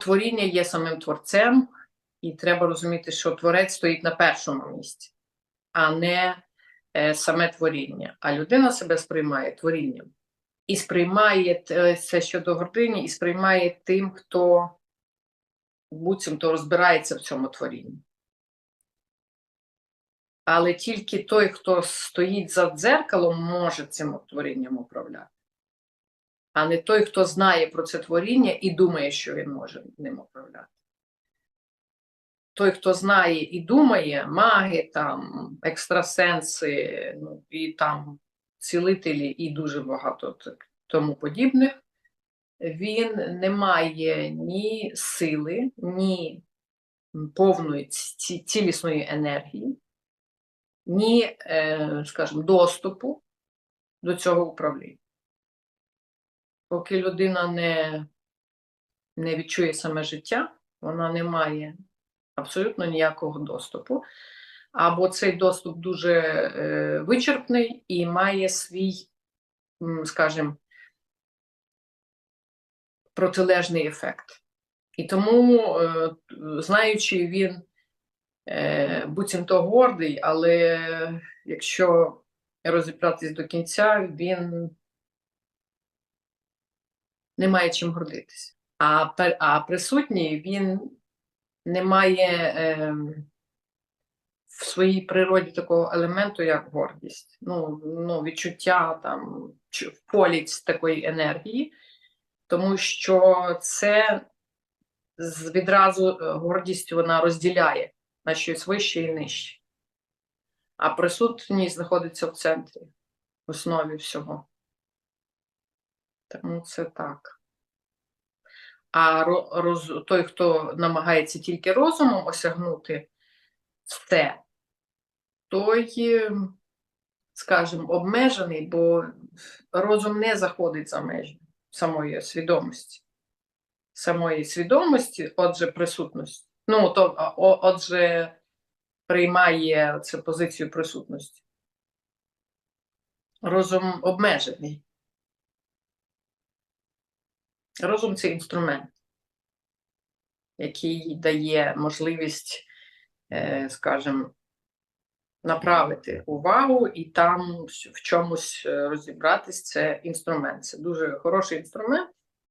творіння є самим творцем, і треба розуміти, що творець стоїть на першому місці, а не е, саме творіння. А людина себе сприймає творінням. І сприймає це щодо гордині, і сприймає тим, хто буцімто розбирається в цьому творінні. Але тільки той, хто стоїть за дзеркалом, може цим творінням управляти, а не той, хто знає про це творіння і думає, що він може ним управляти. Той, хто знає і думає, маги, там, екстрасенси, ну, і там цілителі, і дуже багато так- тому подібних, він не має ні сили, ні повної цілісної енергії, ні, е, скажімо, доступу до цього управління. Поки людина не, не відчує саме життя, вона не має абсолютно ніякого доступу. Або цей доступ дуже е, вичерпний і має свій, скажімо, протилежний ефект. І тому, е, знаючи, він е, буцімто гордий, але якщо розібратись до кінця, він не має чим гордитися. А, а присутній він не має е, в своїй природі такого елементу, як гордість. Ну, ну, відчуття там, в полі такої енергії, тому що це відразу е, гордість вона розділяє на щось вище і нижче. А присутність знаходиться в центрі, в основі всього. Тому це так. А роз, той, хто намагається тільки розумом осягнути все, той, е, скажімо, обмежений, бо розум не заходить за межі самої свідомості. Самої свідомості, отже, присутності. Ну, то, отже, приймає цю позицію присутності. Розум обмежений. Розум це інструмент, який дає можливість, е, скажімо, направити увагу і там в чомусь е, розібратись. Це інструмент. Це дуже хороший інструмент,